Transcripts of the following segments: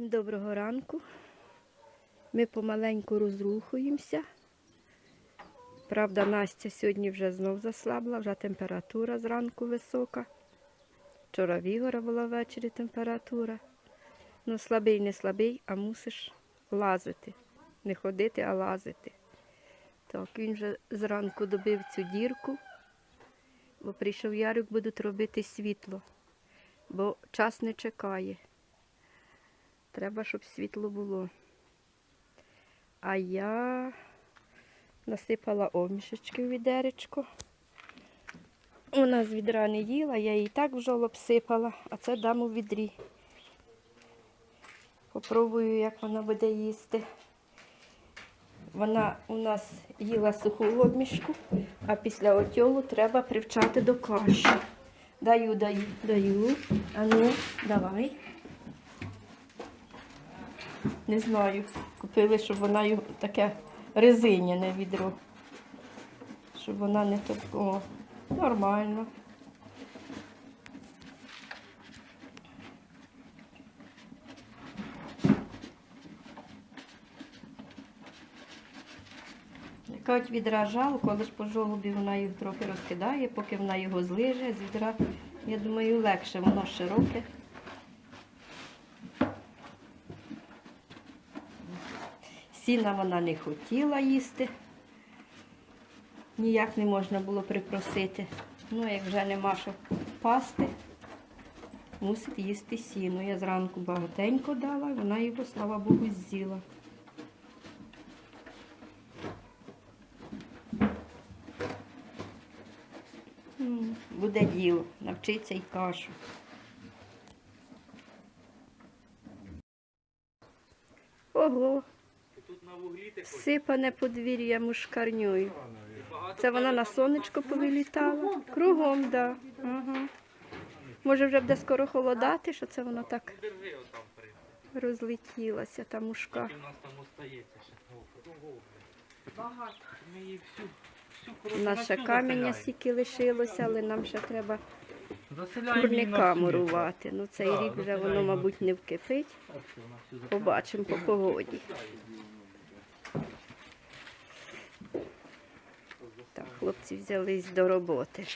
Всім доброго ранку. Ми помаленьку розрухуємося. Правда, Настя сьогодні вже знов заслабла, вже температура зранку висока. Вчора в Ігора була ввечері температура. Ну, слабий, не слабий, а мусиш лазити. Не ходити, а лазити. Так, він вже зранку добив цю дірку, бо прийшов Ярик, будуть робити світло, бо час не чекає. Треба, щоб світло було. А я насипала омішечки в відеречко. Вона з відра не їла, я її так в жолоб сипала, а це дам у відрі. Попробую, як вона буде їсти. Вона у нас їла суху обмішку, а після отьолу треба привчати до каші. Даю, даю, даю. А ну, давай. Не знаю. Купили, щоб вона таке резиняне відро. Щоб вона не так. О, нормально. Кажуть, відра жалко, але ж по жолобі вона їх трохи розкидає, поки вона його злиже з відра. Я думаю, легше, воно широке. Сіна вона не хотіла їсти. Ніяк не можна було припросити. Ну, як вже нема що пасти, мусить їсти сіно. Я зранку багатенько дала, вона його, слава Богу, з'їла. Буде діло, навчиться й кашу. Ого, Тут на вуглі ти хочеш? сипане подвір'я мушкарньою. Це вона на сонечко повилітала? Кругом, так. Да. Ага. Може вже буде скоро холодати, що це воно так розлетілася, та мушка. У нас ще каміння стільки лишилося, але нам ще треба курника мурувати. Ну цей рік вже воно, мабуть, не вкипить. Побачимо по погоді. Так, хлопці взялись до роботи.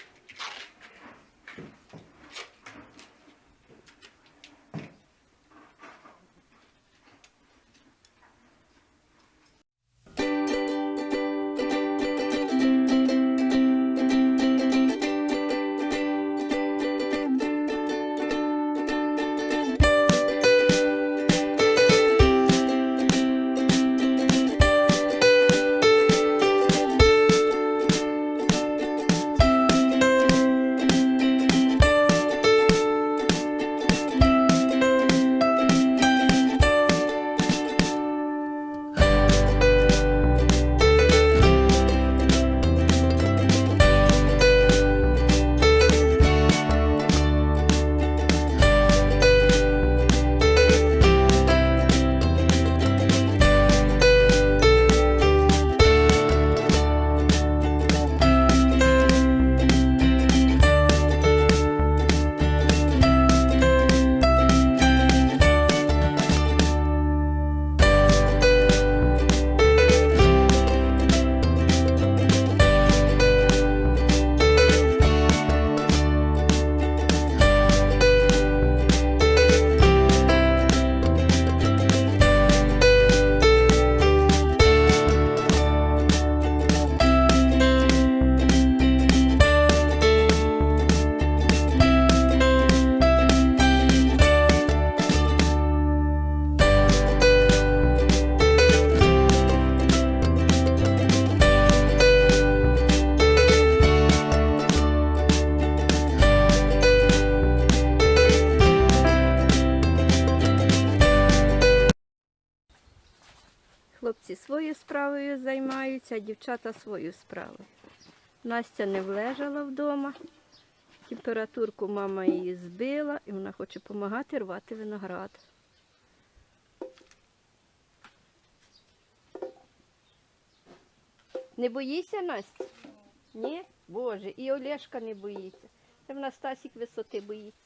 Займаються, а дівчата свою справою. Настя не влежала вдома. Температурку мама її збила і вона хоче допомагати рвати виноград. Не боїшся, Настя? Ні? Боже, і Олешка не боїться. Це в нас Стасік висоти боїться.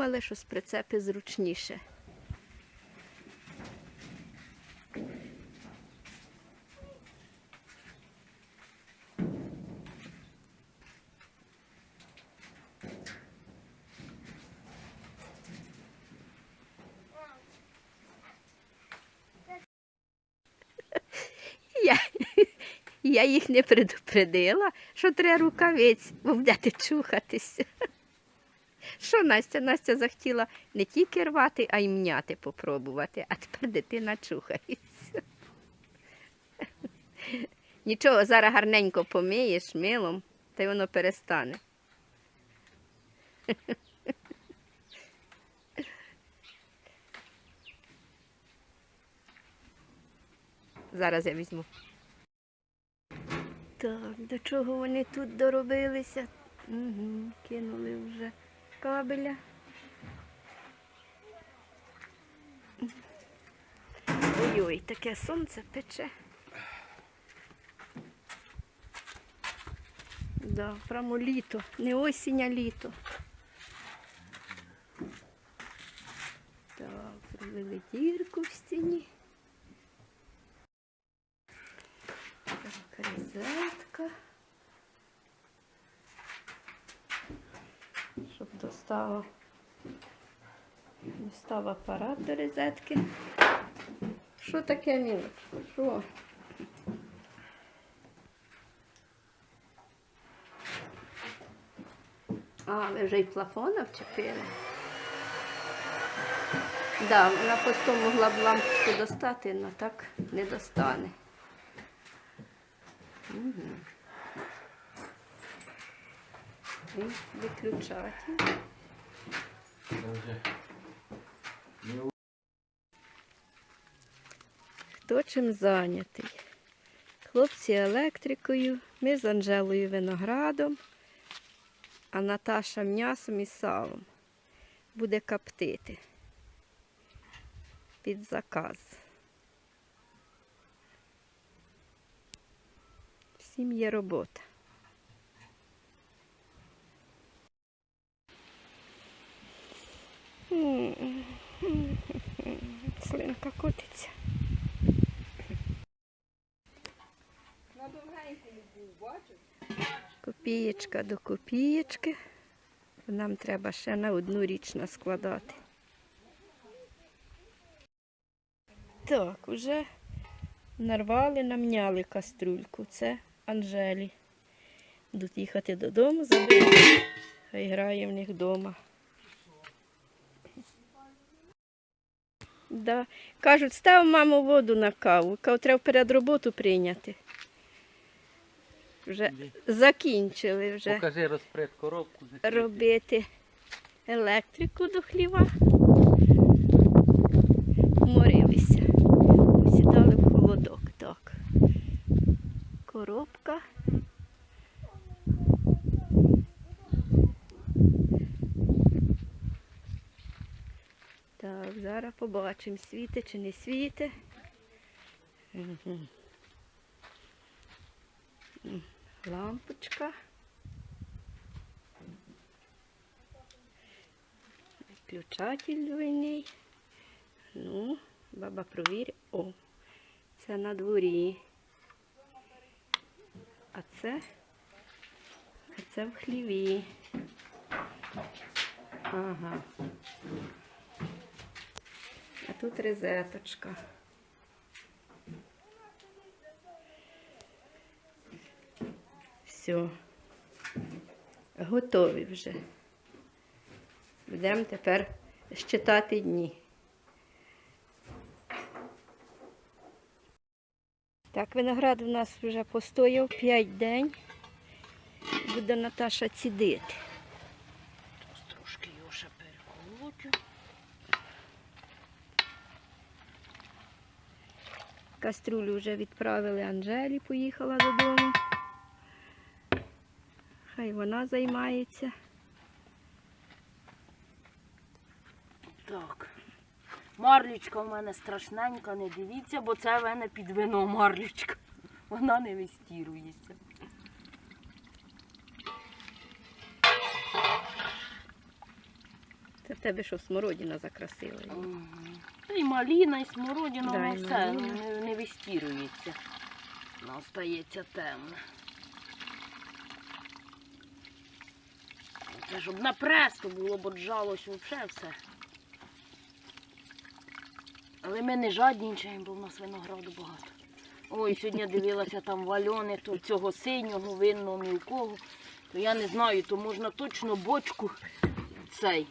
Подумали, що з прицепи зручніше. Я, я їх не предупредила, що треба рукавиць, бо будете чухатися. Що Настя? Настя захотіла не тільки рвати, а й мняти попробувати, а тепер дитина чухається. Нічого, зараз гарненько помиєш милом, та й воно перестане. Зараз я візьму. Так, до чого вони тут доробилися? Угу, кинули вже кабеля. Ой-ой, таке сонце пече. Да, прямо літо, не осінь, а літо. Так, зробили дірку в стіні. Так, розетка. Щоб достав, достав апарат до розетки. Що таке, Мілочко? Що? А, ви вже й плафона вчепили? Да, вона просто могла б лампочку достати, але так не достане. Угу. І виключатель. Хто чим зайнятий? Хлопці електрикою, ми з Анжелою виноградом, а Наташа м'ясом і салом буде коптити під заказ. Всім є робота. Слинка котиться. Копієчка до копієчки. Нам треба ще на одну річ наскладати. Так, уже нарвали, намняли каструльку. Це Анжелі. Будуть їхати додому, хай грає в них вдома. Да. Кажуть, став маму воду на каву. Каву треба перед роботу прийняти. Вже закінчили вже Покажи розпред коробку. робити електрику до хліва. Морилися. Сідали в холодок. Так. Коробка. Так, зараз побачимо, світе чи не світе. Лампочка. Включатель двойний. Ну, баба провір. О, це на дворі. А це, а це в хліві. Ага. Тут розеточка. Все. Готові вже. Будемо тепер щитати дні. Так, виноград у нас вже постояв 5 день. Буде Наташа цідити. Трошки його ще переколотю. Каструлю вже відправили Анжелі, поїхала додому. Хай вона займається. Так. Марлючка в мене страшненька, не дивіться, бо це в мене під вино марлючка. Вона не вистірується. Це в тебе що смородина закрасила. її. І маліна, і смородина, Да, воно і все маліна. не, не вистірується. Воно остається темне. Це щоб на престо було, бо джалось взагалі все. Але ми не жаднічаємо, бо в нас винограду багато. Ой, сьогодні дивилася там вальони, то цього синього, винного мілкого. То я не знаю, то можна точно бочку цей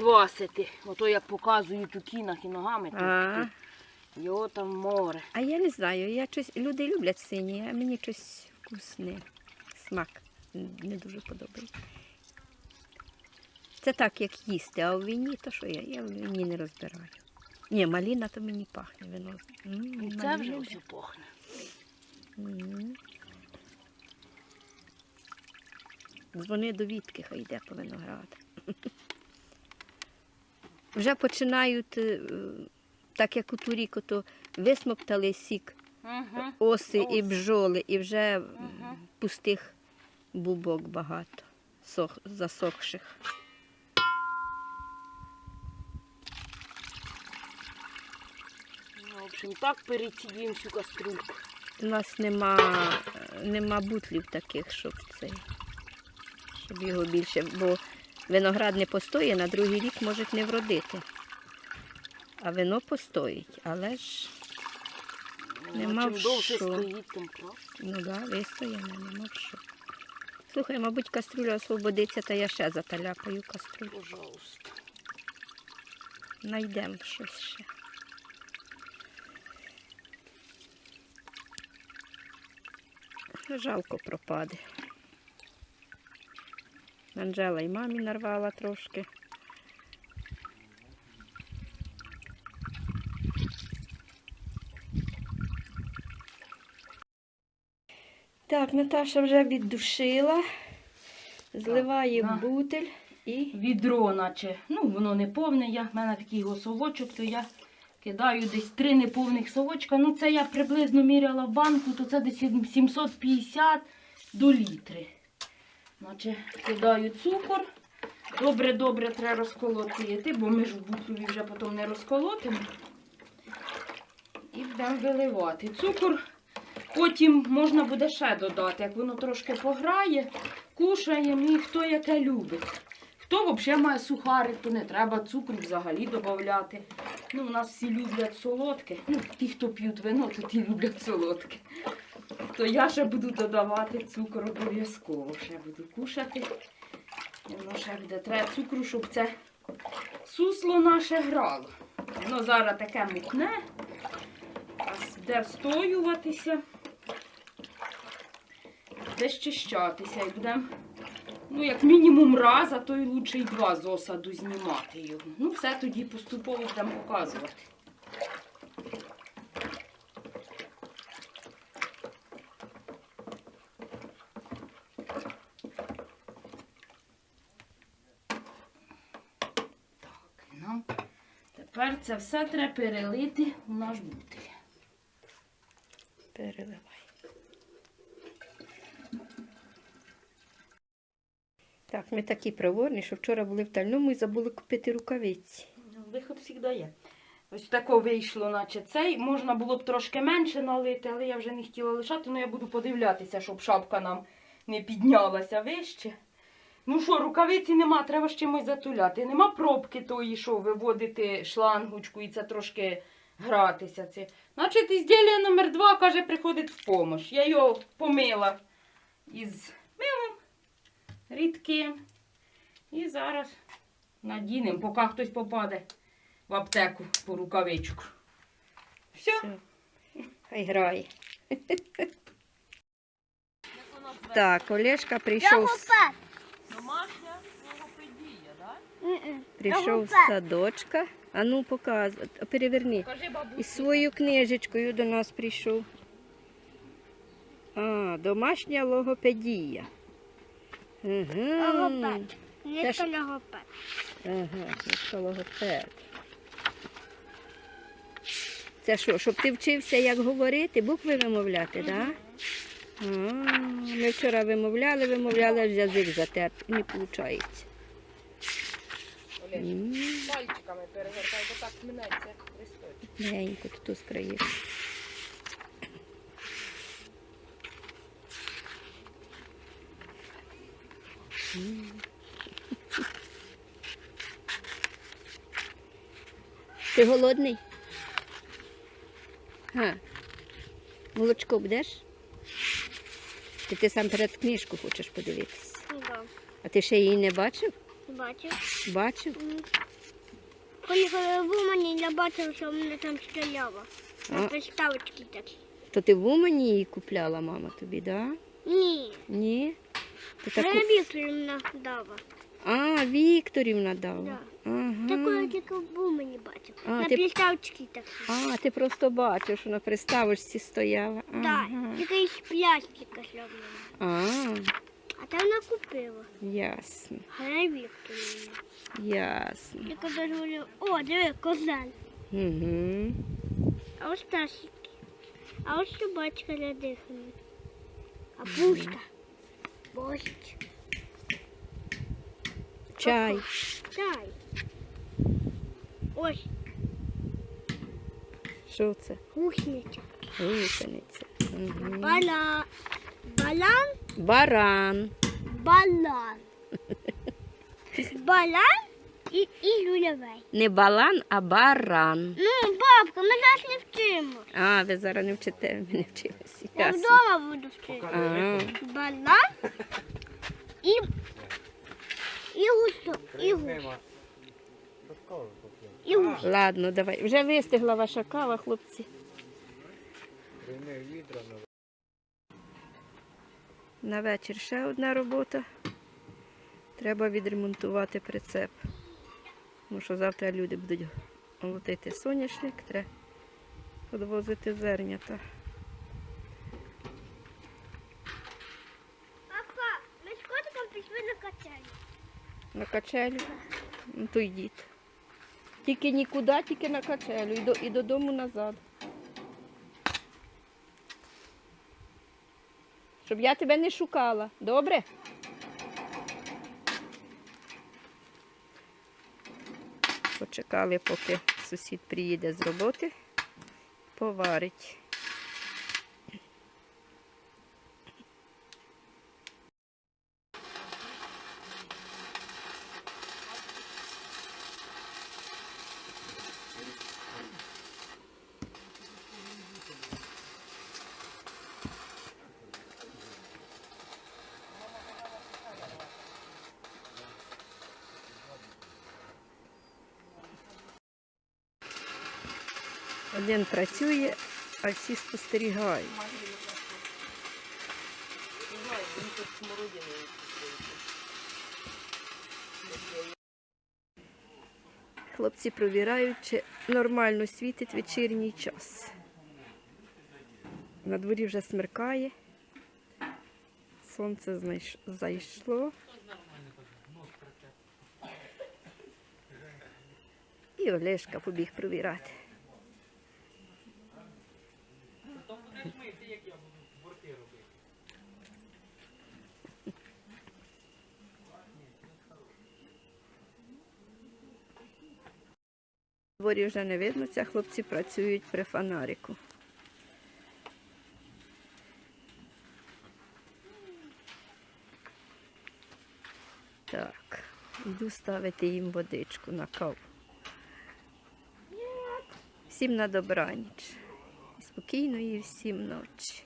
квасити. Ото як показують у кінах і ногами, його там море. а я не знаю, я щось, люди люблять сині, а мені щось вкусне. Смак не дуже подобається. Це так, як їсти, а у віні, то що я? Я в віні не розбираю. Ні, маліна то мені пахне вино. І це вже все пахне. Дзвони до Вітки, хай йде по виноград. Вже починають, е, так як у Туріко, то висмоктали сік Угу. оси і Оси. бджоли, і вже Мгм. пустих бубок багато, сох, засохших. В общем, так перецідуємо всю кастрюльку. У нас нема, нема бутлів таких, щоб цей, щоб його більше, бо виноград не постоїть, на другий рік може не вродити. А вино постоїть, але ж, Нема чим в що. стоїть, тим ну да, вистояно, нема в що. Слухай, мабуть, каструля освободиться, та я ще заталяпаю каструлю. Пожалуйста. Найдемо щось ще. Жалко пропаде. Анжела і мамі нарвала трошки. Так, Наташа вже віддушила, зливає на. в бутель і Відро, наче, ну воно не повне, я, в мене такий його совочок, то я кидаю десь три неповних совочка. Ну це я приблизно міряла в банку, то це десь 750 до літри. Наче кидаю цукор. Добре-добре треба розколотити, бо ми ж в бутлові вже потім не розколотимо. І будемо виливати. Цукор потім можна буде ще додати, як воно трошки пограє, кушаємо і хто яке любить. Хто взагалі має сухарик, то не треба цукру взагалі додати. Ну, у нас всі люблять солодке. Ну, ті, хто п'ють вино, то ті люблять солодке. То я ще буду додавати цукор обов'язково. Ще буду кушати. Воно ще буде. Треба цукру, щоб це сусло наше грало. Воно зараз таке мутне, буде встоюватися, буде щищатися і будемо Ну, як мінімум раз, а то й лучше й два з осаду знімати його. Ну, все тоді поступово будемо показувати. Тепер це все треба перелити в наш бутиль. переливай. Так, ми такі проворні, що вчора були в тальному і забули купити рукавиці. Ну, Виход завжди є. Ось тако вийшло, наче цей. Можна було б трошки менше налити, але я вже не хотіла лишати, але я буду подивлятися, щоб шапка нам не піднялася вище. Ну що, рукавиці нема, треба з чимось затуляти. Нема пробки тої, що виводити шлангочку і це трошки гратися. Це. Значить, ізділля номер два, каже, приходить в помощь. Я його помила із милом рідким. І зараз надінемо, поки хтось попаде в аптеку по рукавичку. Все. Все. Хай грає. Так, Олешка прийшов, з- Домашня логопедія, так? прийшов з садочка. А ну показуй, переверни. Бабусі. І свою книжечкою до нас прийшов. А, домашня логопедія. Ага. Логопед. Це ж- то логопед. Ага, це логопед. Це що, щоб ти вчився, як говорити, букви вимовляти, так? Да? А, Ми вчора вимовляли, вимовляли, аж язик затер. Не виходить. Пальчиками перевертай, бо так минеться листочок. М'ягенько тут скриєш. М. Ти голодний? Га. Молочко будеш? Чи ти сам перед книжку хочеш подивитися? Да, А ти ще її не бачив? бачу. Бачив? Коли в мені я бачив, що в мене там стояло. А. На приставочці такі. То ти в Умані її купляла мама тобі, да? Ні, Ні? Ти таку... Вікторівна дала. А, Вікторівна дала. Да. Ага. Таку я тільки в Умані бачив. А, на ти- приставочці такі. А, ти просто бачив, що на приставочці стояла. Так, Ага. тільки із пластика. А, А там вона купила. ясно, Галя Вікторівна. ясно. Тільки дозволю. О, диви, козел. Угу. А ось тасики. А ось собачка надихана. А пушка. Борщ. Чай. Чай. Ось Що це? гусениця. Гусениця. Угу. Бала... Балан, Баран. балан. Балан і, і люлявей. Не балан, а баран. Ну, бабка, ми зараз не вчимо. А, ви зараз не вчите, ми не вчимося. Я Ясно. вдома буду вчити. Балан і, і гусо, і гус, Нема. І гус. ладно, давай. Вже вистигла ваша кава, хлопці. На вечір ще одна робота. Треба відремонтувати прицеп. Тому що завтра люди будуть молотити соняшник, треба підвозити зернята. Папа, ми з котиком пішли на качелі. На качелю. Ну то йдіть. Тільки нікуди, тільки на качелю. І, до, і додому назад. Щоб я тебе не шукала. Добре? Почекали, поки сусід приїде з роботи, поварить. Один працює, а всі спостерігають. Хлопці провірають, чи нормально світить вечірній час. На дворі вже смеркає. Сонце зайшло. І Олешка побіг провірати. Потім будеш мити, як я буду борти робити. Дворі вже не видно, ця хлопці працюють при фонарику. Так, йду ставити їм водичку на каву. Всім на добраніч. Спокійної всім ночі.